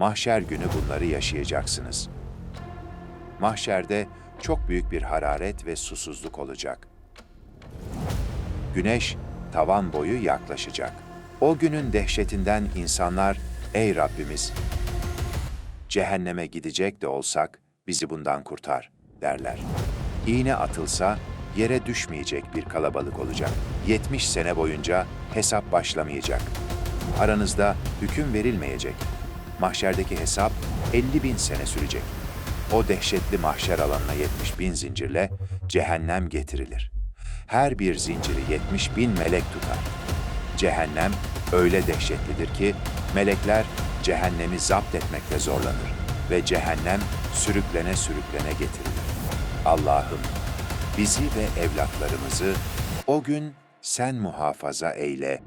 Mahşer günü bunları yaşayacaksınız. Mahşerde çok büyük bir hararet ve susuzluk olacak. Güneş tavan boyu yaklaşacak. O günün dehşetinden insanlar, ey Rabbimiz, cehenneme gidecek de olsak bizi bundan kurtar derler. İğne atılsa yere düşmeyecek bir kalabalık olacak. 70 sene boyunca hesap başlamayacak. Aranızda hüküm verilmeyecek. Mahşerdeki hesap 50 bin sene sürecek. O dehşetli mahşer alanına 70 bin zincirle cehennem getirilir. Her bir zinciri 70 bin melek tutar. Cehennem öyle dehşetlidir ki melekler cehennemi zapt etmekte zorlanır ve cehennem sürüklene sürüklene getirilir. Allah'ım bizi ve evlatlarımızı o gün sen muhafaza eyle.